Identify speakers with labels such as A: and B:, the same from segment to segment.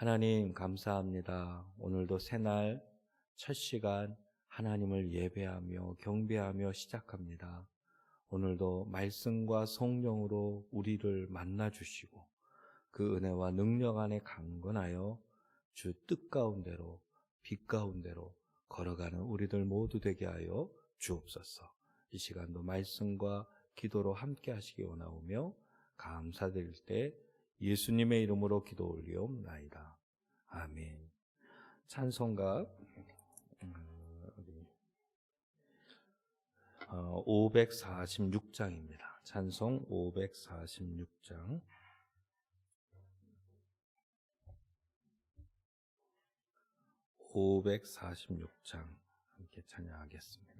A: 하나님 감사합니다. 오늘도 새날 첫 시간 하나님을 예배하며 경배하며 시작합니다. 오늘도 말씀과 성령으로 우리를 만나 주시고 그 은혜와 능력 안에 강건하여 주 뜻 가운데로 빛 가운데로 걸어가는 우리들 모두 되게 하여 주옵소서. 이 시간도 말씀과 기도로 함께 하시기 원하오며 감사드릴 때 예수님의 이름으로 기도 올리옵나이다. 아멘. 찬송가 546장입니다. 어, 찬송 546장. (546장) 함께 찬양하겠습니다.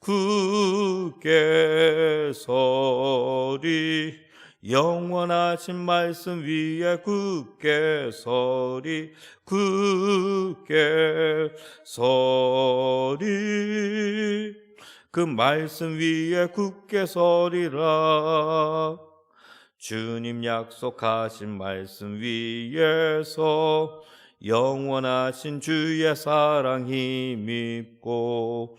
A: 굳게 서리 영원하신 말씀 위에 굳게 서리 굳게 서리 그 말씀 위에 굳게 서리라. 주님 약속하신 말씀 위에서 영원하신 주의 사랑 힘입고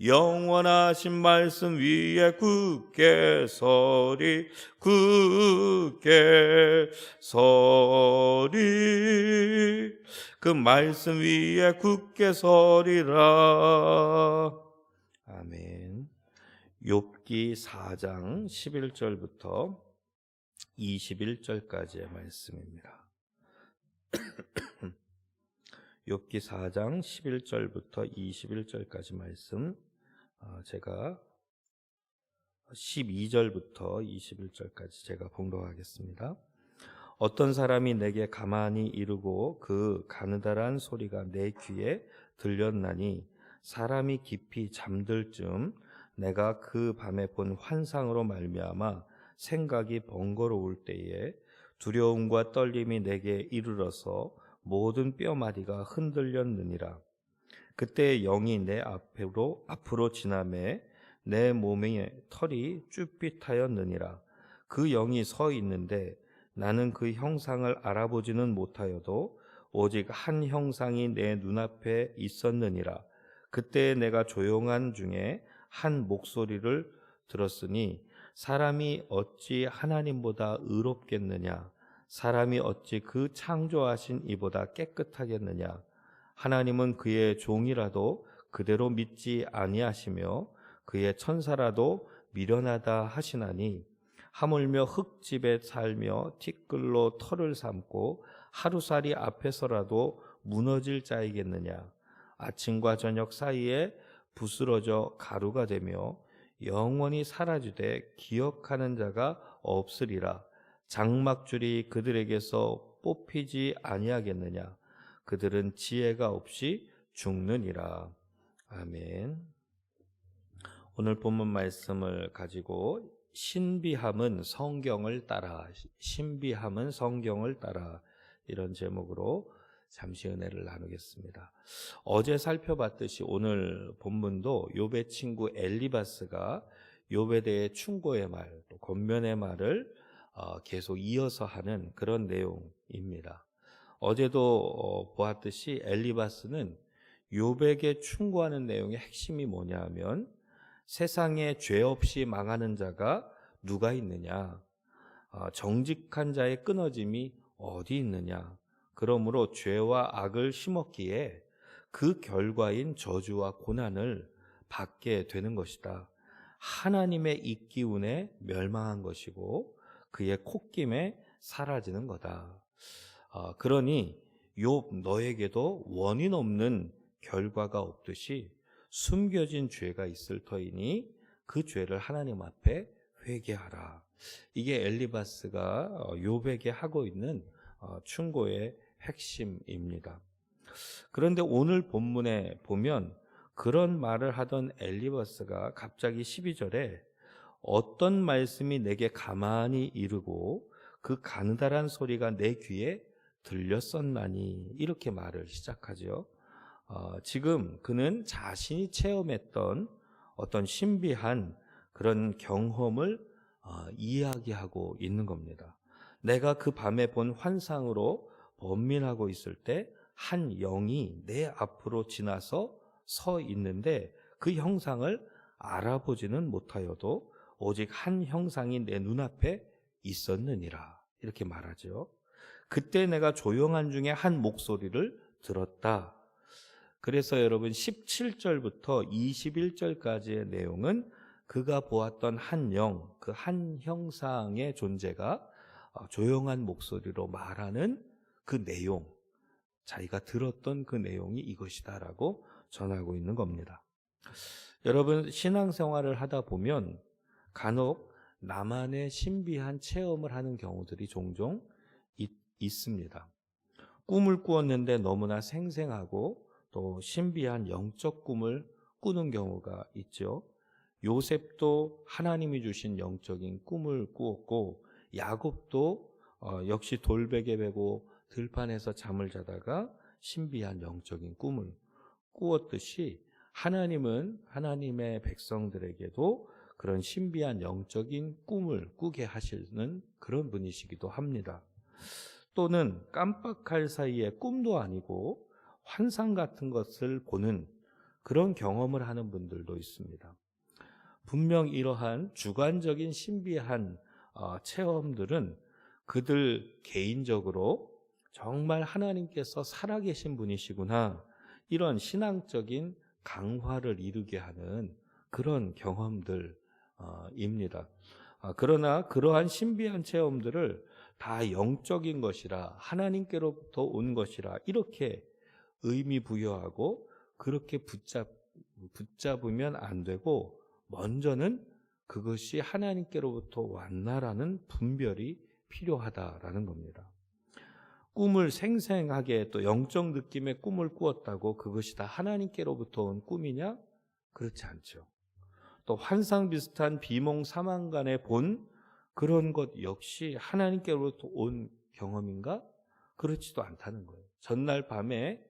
A: 영원하신 말씀 위에 굳게 서리 굳게 서리. 그 말씀 위에 굳게 서리라. 아멘. 욥기 4장 11절부터 21절까지의 말씀입니다. 욥기 4장 11절부터 21절까지 말씀 어, 제가 12절부터 21절까지 제가 봉독하겠습니다. 어떤 사람이 내게 가만히 이르고 그 가느다란 소리가 내 귀에 들렸나니 사람이 깊이 잠들 쯤 내가 그 밤에 본 환상으로 말미암아 생각이 번거로울 때에 두려움과 떨림이 내게 이르러서 모든 뼈마디가 흔들렸느니라. 그때 영이 내 앞으로 앞으로 지나매 내 몸에 털이 쭈삣하였느니라. 그 영이 서 있는데 나는 그 형상을 알아보지는 못하여도 오직 한 형상이 내 눈앞에 있었느니라. 그때 내가 조용한 중에 한 목소리를 들었으니 사람이 어찌 하나님보다 의롭겠느냐? 사람이 어찌 그 창조하신 이보다 깨끗하겠느냐? 하나님은 그의 종이라도 그대로 믿지 아니하시며 그의 천사라도 미련하다 하시나니 하물며 흙집에 살며 티끌로 털을 삼고 하루살이 앞에서라도 무너질 자이겠느냐? 아침과 저녁 사이에 부스러져 가루가 되며 영원히 사라지되 기억하는 자가 없으리라. 장막줄이 그들에게서 뽑히지 아니하겠느냐? 그들은 지혜가 없이 죽느니라. 아멘. 오늘 본문 말씀을 가지고 신비함은 성경을 따라 신비함은 성경을 따라 이런 제목으로 잠시 은혜를 나누겠습니다. 어제 살펴봤듯이 오늘 본문도 욥의 친구 엘리바스가 욥에 대해 충고의 말, 또 권면의 말을 어, 계속 이어서 하는 그런 내용입니다. 어제도 어, 보았듯이 엘리바스는 욥에게 충고하는 내용의 핵심이 뭐냐하면 세상에 죄 없이 망하는 자가 누가 있느냐? 어, 정직한 자의 끊어짐이 어디 있느냐? 그러므로 죄와 악을 심었기에 그 결과인 저주와 고난을 받게 되는 것이다. 하나님의 입기운에 멸망한 것이고 그의 콧김에 사라지는 거다. 어, 그러니 욥 너에게도 원인 없는 결과가 없듯이 숨겨진 죄가 있을 터이니 그 죄를 하나님 앞에 회개하라. 이게 엘리바스가 어, 욥에게 하고 있는 어, 충고의 핵심입니다. 그런데 오늘 본문에 보면 그런 말을 하던 엘리바스가 갑자기 12절에 어떤 말씀이 내게 가만히 이르고 그 가느다란 소리가 내 귀에 들렸었나니 이렇게 말을 시작하죠. 어, 지금 그는 자신이 체험했던 어떤 신비한 그런 경험을 어, 이야기하고 있는 겁니다. 내가 그 밤에 본 환상으로 번민하고 있을 때 한 영이 내 앞으로 지나서 서 있는데 그 형상을 알아보지는 못하여도 오직 한 형상이 내 눈앞에 있었느니라. 이렇게 말하죠. 그때 내가 조용한 중에 한 목소리를 들었다. 그래서 여러분 17절부터 21절까지의 내용은 그가 보았던 한 영, 그 한 형상의 존재가 어, 조용한 목소리로 말하는 그 내용, 자기가 들었던 그 내용이 이것이다라고 전하고 있는 겁니다. 여러분, 신앙생활을 하다 보면 간혹 나만의 신비한 체험을 하는 경우들이 종종 있, 있습니다. 꿈을 꾸었는데 너무나 생생하고 또 신비한 영적 꿈을 꾸는 경우가 있죠. 요셉도 하나님이 주신 영적인 꿈을 꾸었고 야곱도 어, 역시 돌베개 베고 들판에서 잠을 자다가 신비한 영적인 꿈을 꾸었듯이 하나님은 하나님의 백성들에게도 그런 신비한 영적인 꿈을 꾸게 하시는 그런 분이시기도 합니다. 또는 깜빡할 사이에 꿈도 아니고 환상 같은 것을 보는 그런 경험을 하는 분들도 있습니다. 분명 이러한 주관적인 신비한 어, 체험들은 그들 개인적으로 정말 하나님께서 살아계신 분이시구나 이런 신앙적인 강화를 이루게 하는 그런 경험들 입니다. 아, 그러나 그러한 신비한 체험들을 다 영적인 것이라 하나님께로부터 온 것이라 이렇게 의미 부여하고 그렇게 붙잡, 붙잡으면 안 되고 먼저는 그것이 하나님께로부터 왔나라는 분별이 필요하다라는 겁니다. 꿈을 생생하게 또 영적 느낌의 꿈을 꾸었다고 그것이 다 하나님께로부터 온 꿈이냐? 그렇지 않죠. 또 환상 비슷한 비몽 사망간에 본 그런 것 역시 하나님께로부터 온 경험인가? 그렇지도 않다는 거예요. 전날 밤에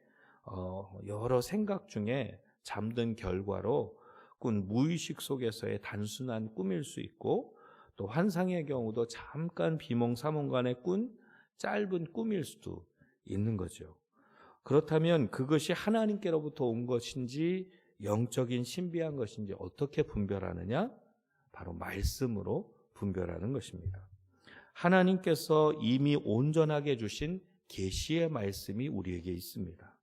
A: 어, 여러 생각 중에 잠든 결과로 꾼 무의식 속에서의 단순한 꿈일 수 있고 또 환상의 경우도 잠깐 비몽 사몽간에 꾼 짧은 꿈일 수도 있는 거죠. 그렇다면 그것이 하나님께로부터 온 것인지 영적인 신비한 것인지 어떻게 분별하느냐? 바로 말씀으로 분별하는 것입니다. 하나님께서 이미 온전하게 주신 계시의 말씀이 우리에게 있습니다.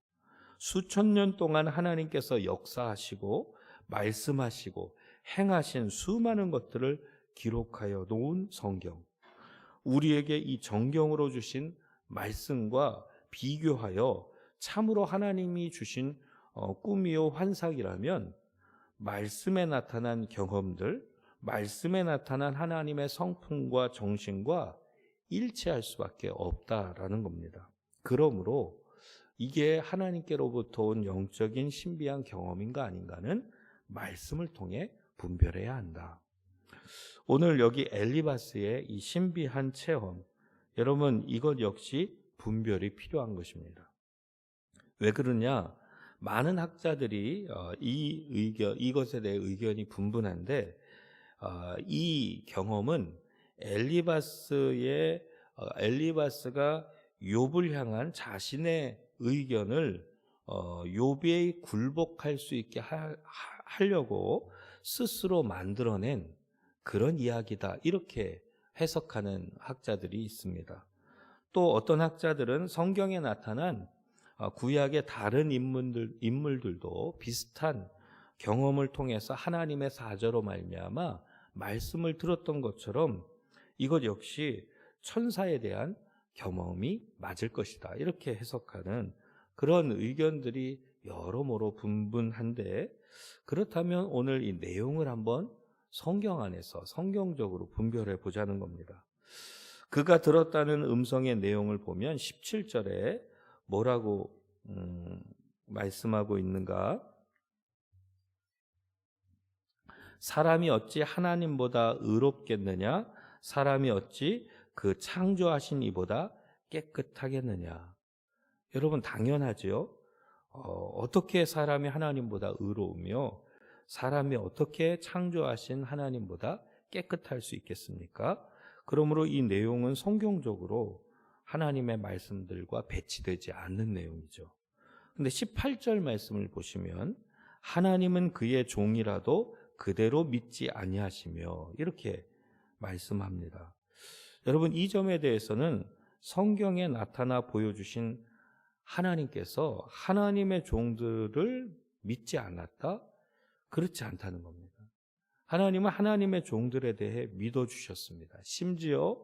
A: 수천 년 동안 하나님께서 역사하시고 말씀하시고 행하신 수많은 것들을 기록하여 놓은 성경. 우리에게 이 정경으로 주신 말씀과 비교하여 참으로 하나님이 주신 어, 꿈이요 환상이라면 말씀에 나타난 경험들, 말씀에 나타난 하나님의 성품과 정신과 일치할 수밖에 없다라는 겁니다. 그러므로 이게 하나님께로부터 온 영적인 신비한 경험인가 아닌가는 말씀을 통해 분별해야 한다. 오늘 여기 엘리바스의 이 신비한 체험, 여러분 이것 역시 분별이 필요한 것입니다. 왜 그러냐? 많은 학자들이 어, 이 의견, 이것에 대해 의견이 분분한데 어, 이 경험은 엘리바스의 어, 엘리바스가 욥을 향한 자신의 의견을 욥이 굴복할 수 있게 하, 하려고 스스로 만들어낸 그런 이야기다 이렇게 해석하는 학자들이 있습니다. 또 어떤 학자들은 성경에 나타난 구약의 다른 인물들, 인물들도 비슷한 경험을 통해서 하나님의 사저로 말미암아 말씀을 들었던 것처럼 이것 역시 천사에 대한 경험이 맞을 것이다. 이렇게 해석하는 그런 의견들이 여러모로 분분한데 그렇다면 오늘 이 내용을 한번 성경 안에서 성경적으로 분별해 보자는 겁니다. 그가 들었다는 음성의 내용을 보면 17절에 뭐라고 음, 말씀하고 있는가? 사람이 어찌 하나님보다 의롭겠느냐? 사람이 어찌 그 창조하신 이보다 깨끗하겠느냐? 여러분 당연하지요. 어, 떻게 사람이 하나님보다 의로우며 사람이 어떻게 창조하신 하나님보다 깨끗할 수 있겠습니까? 그러므로 이 내용은 성경적으로 하나님의 말씀들과 배치되지 않는 내용이죠. 근데 18절 말씀을 보시면 하나님은 그의 종이라도 그대로 믿지 아니하시며 이렇게 말씀합니다. 여러분 이 점에 대해서는 성경에 나타나 보여주신 하나님께서 하나님의 종들을 믿지 않았다? 그렇지 않다는 겁니다. 하나님은 하나님의 종들에 대해 믿어주셨습니다. 심지어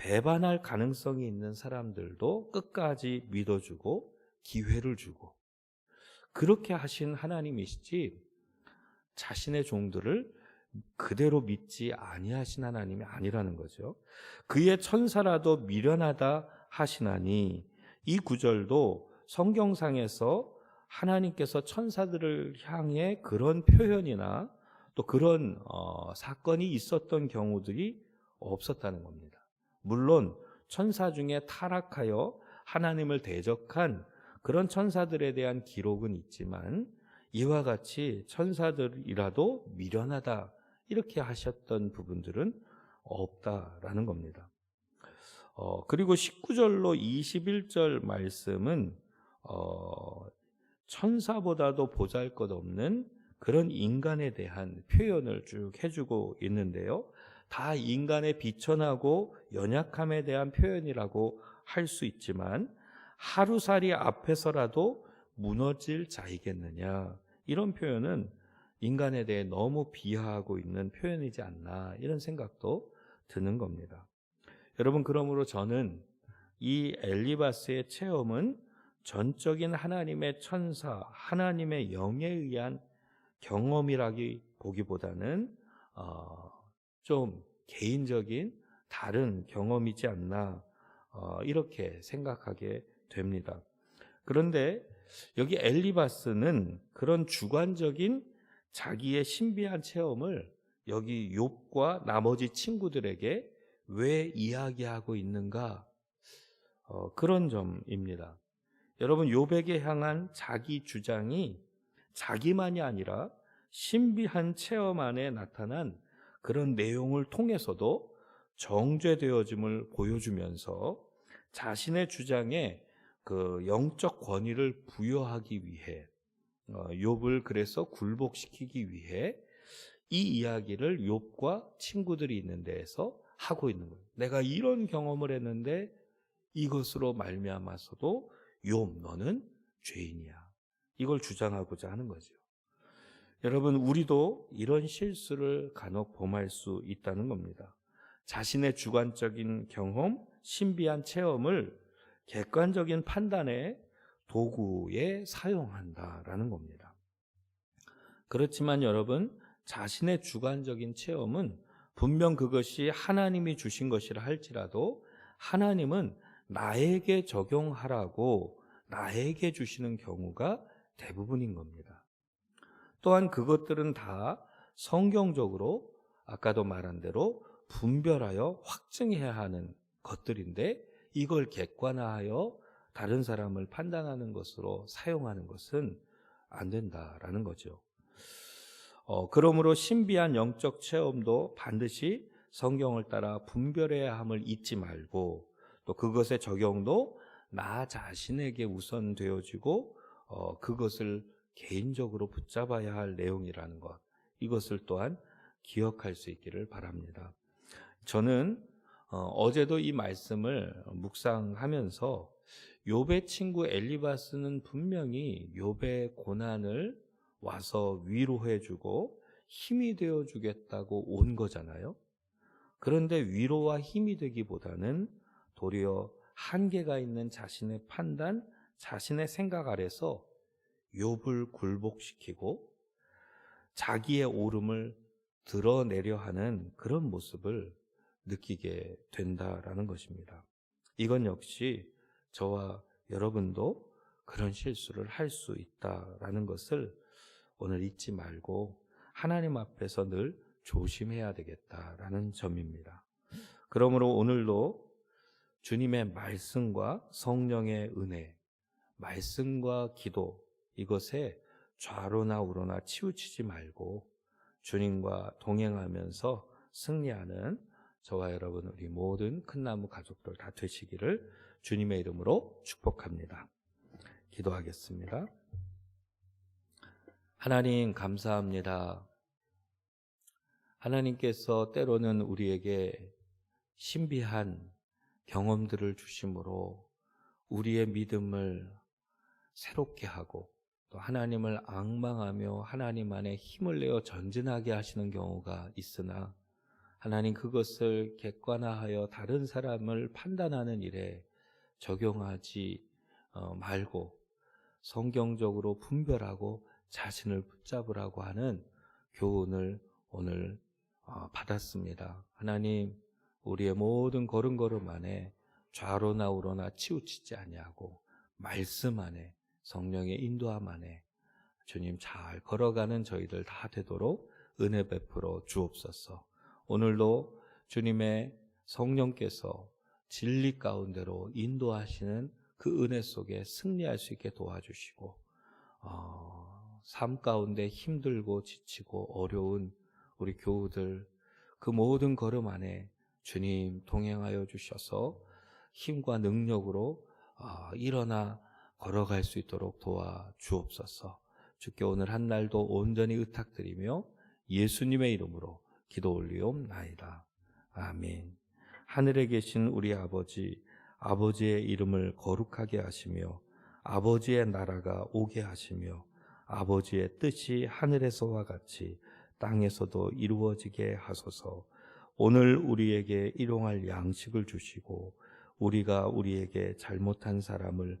A: 배반할 가능성이 있는 사람들도 끝까지 믿어주고 기회를 주고 그렇게 하신 하나님이시지 자신의 종들을 그대로 믿지 아니하신 하나님이 아니라는 거죠. 그의 천사라도 미련하다 하시나니 이 구절도 성경상에서 하나님께서 천사들을 향해 그런 표현이나 또 그런 어, 사건이 있었던 경우들이 없었다는 겁니다. 물론 천사 중에 타락하여 하나님을 대적한 그런 천사들에 대한 기록은 있지만 이와 같이 천사들이라도 미련하다 이렇게 하셨던 부분들은 없다라는 겁니다. 어, 그리고 19절로 21절 말씀은 어, 천사보다도 보잘 것 없는 그런 인간에 대한 표현을 쭉 해주고 있는데요. 다 인간의 비천하고 연약함에 대한 표현이라고 할 수 있지만 하루살이 앞에서라도 무너질 자이겠느냐. 이런 표현은 인간에 대해 너무 비하하고 있는 표현이지 않나. 이런 생각도 드는 겁니다. 여러분, 그러므로 저는 이 엘리바스의 체험은 전적인 하나님의 천사, 하나님의 영에 의한 경험이라기 보기보다는 어, 좀 개인적인 다른 경험이지 않나 어, 이렇게 생각하게 됩니다. 그런데 여기 엘리바스는 그런 주관적인 자기의 신비한 체험을 여기 욥과 나머지 친구들에게 왜 이야기하고 있는가? 어, 그런 점입니다. 여러분 요백에 향한 자기 주장이 자기만이 아니라 신비한 체험 안에 나타난 그런 내용을 통해서도 정죄되어짐을 보여주면서 자신의 주장에 그 영적 권위를 부여하기 위해 어, 욥을 그래서 굴복시키기 위해 이 이야기를 욥과 친구들이 있는 데에서 하고 있는 거예요. 내가 이런 경험을 했는데 이것으로 말미암아서도 욥 너는 죄인이야. 이걸 주장하고자 하는 거죠. 여러분 우리도 이런 실수를 간혹 범할 수 있다는 겁니다. 자신의 주관적인 경험, 신비한 체험을 객관적인 판단의 도구에 사용한다라는 겁니다. 그렇지만 여러분 자신의 주관적인 체험은 분명 그것이 하나님이 주신 것이라 할지라도 하나님은 나에게 적용하라고 나에게 주시는 경우가 대부분인 겁니다. 또한 그것들은 다 성경적으로 아까도 말한 대로 분별하여 확증해야 하는 것들인데 이걸 객관화하여 다른 사람을 판단하는 것으로 사용하는 것은 안 된다라는 거죠. 어, 그러므로 신비한 영적 체험도 반드시 성경을 따라 분별해야 함을 잊지 말고 또 그것의 적용도 나 자신에게 우선 되어지고 어, 그것을 개인적으로 붙잡아야 할 내용이라는 것 이것을 또한 기억할 수 있기를 바랍니다. 저는 어, 제도 이 말씀을 묵상하면서 욥의 친구 엘리바스는 분명히 욥의 고난을 와서 위로해주고 힘이 되어주겠다고 온 거잖아요. 그런데 위로와 힘이 되기보다는 도리어 한계가 있는 자신의 판단, 자신의 생각 아래서 욥을 굴복시키고 자기의 옳음을 드러내려 하는 그런 모습을 느끼게 된다라는 것입니다. 이건 역시 저와 여러분도 그런 실수를 할 수 있다라는 것을 오늘 잊지 말고 하나님 앞에서 늘 조심해야 되겠다라는 점입니다. 그러므로 오늘도 주님의 말씀과 성령의 은혜, 말씀과 기도 이것에 좌로나 우로나 치우치지 말고 주님과 동행하면서 승리하는 저와 여러분 우리 모든 큰 나무 가족들 다 되시기를 주님의 이름으로 축복합니다. 기도하겠습니다. 하나님 감사합니다. 하나님께서 때로는 우리에게 신비한 경험들을 주심으로 우리의 믿음을 새롭게 하고 또 하나님을 앙망하며 하나님 안에 힘을 내어 전진하게 하시는 경우가 있으나 하나님 그것을 객관화하여 다른 사람을 판단하는 일에 적용하지 어, 말고 성경적으로 분별하고 자신을 붙잡으라고 하는 교훈을 오늘 어, 받았습니다. 하나님 우리의 모든 걸음걸음 안에 좌로나 우로나 치우치지 아니하고 말씀 안에 성령의 인도함 안에 주님 잘 걸어가는 저희들 다 되도록 은혜 베풀어 주옵소서. 오늘도 주님의 성령께서 진리 가운데로 인도하시는 그 은혜 속에 승리할 수 있게 도와주시고 어, 삶 가운데 힘들고 지치고 어려운 우리 교우들 그 모든 걸음 안에 주님 동행하여 주셔서 힘과 능력으로 어, 일어나 걸어갈 수 있도록 도와 주옵소서. 주께 오늘 한 날도 온전히 의탁드리며 예수님의 이름으로 기도 올리옵나이다. 아멘. 하늘에 계신 우리 아버지, 아버지의 이름을 거룩하게 하시며 아버지의 나라가 오게 하시며 아버지의 뜻이 하늘에서와 같이 땅에서도 이루어지게 하소서. 오늘 우리에게 일용할 양식을 주시고 우리가 우리에게 잘못한 사람을